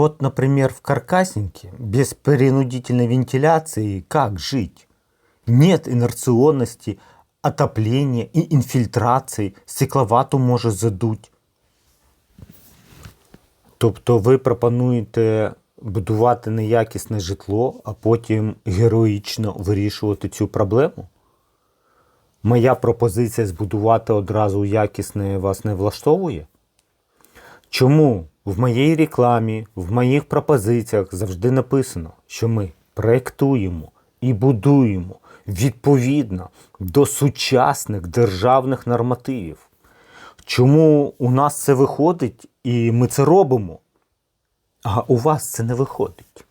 Вот, например, в Каркасненке без принудительной вентиляции как жить? Нет инерционности, отопления и инфильтрации, стекловату може задуть. Тобто ви пропонуєте будувати неякісне житло, а потім героїчно вирішувати цю проблему? Моя пропозиція збудувати одразу якісне вас не влаштовує? Чому в моїй рекламі, в моїх пропозиціях завжди написано, що ми проєктуємо і будуємо відповідно до сучасних державних нормативів? Чому у нас це виходить і ми це робимо, а у вас це не виходить?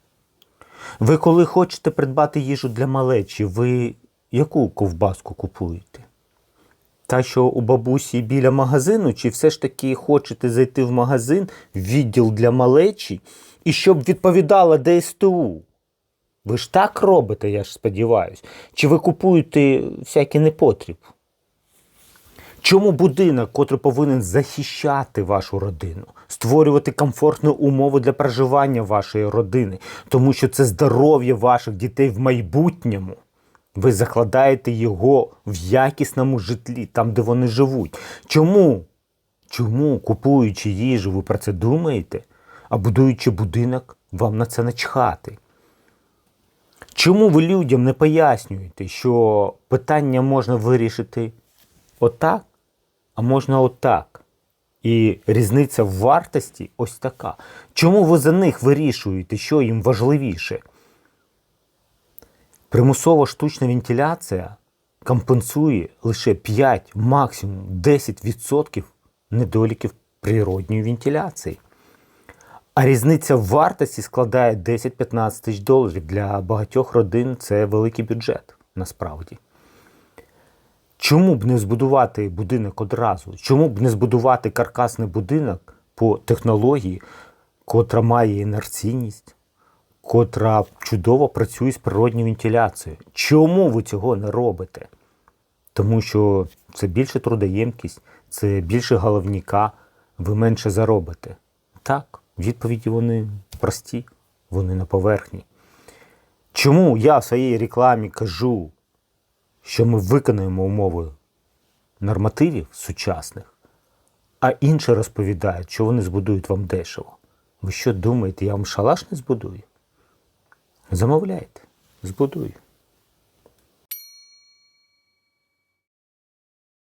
Ви коли хочете придбати їжу для малечі, ви яку ковбаску купуєте? Та, що у бабусі біля магазину, чи все ж таки хочете зайти в магазин, відділ для малечі, і щоб відповідала ДСТУ? Ви ж так робите, я ж сподіваюся. Чи ви купуєте всякий непотріб? Чому будинок, котрий повинен захищати вашу родину, створювати комфортні умови для проживання вашої родини, тому що це здоров'я ваших дітей в майбутньому. Ви закладаєте його в якісному житлі, там, де вони живуть. Чому? Чому, купуючи їжу, ви про це думаєте, а будуючи будинок, вам на це начхати? Чому ви людям не пояснюєте, що питання можна вирішити отак, а можна отак? І різниця в вартості ось така. Чому ви за них вирішуєте, що їм важливіше? Примусова штучна вентиляція компенсує лише 5, максимум 10% недоліків природньої вентиляції. А різниця в вартості складає 10-15 тисяч доларів. Для багатьох родин це великий бюджет насправді. Чому б не збудувати будинок одразу? Чому б не збудувати каркасний будинок по технології, котра має інерційність, котра чудово працює з природньою вентиляцією? Чому ви цього не робите? Тому що це більше трудоємкість, це більше головніка, ви менше заробите. Так, відповіді вони прості, вони на поверхні. Чому я в своїй рекламі кажу, що ми виконаємо умови нормативів сучасних, а інші розповідають, що вони збудують вам дешево. Ви що думаєте, я вам шалаш не збудую? Замовляйте, збудую.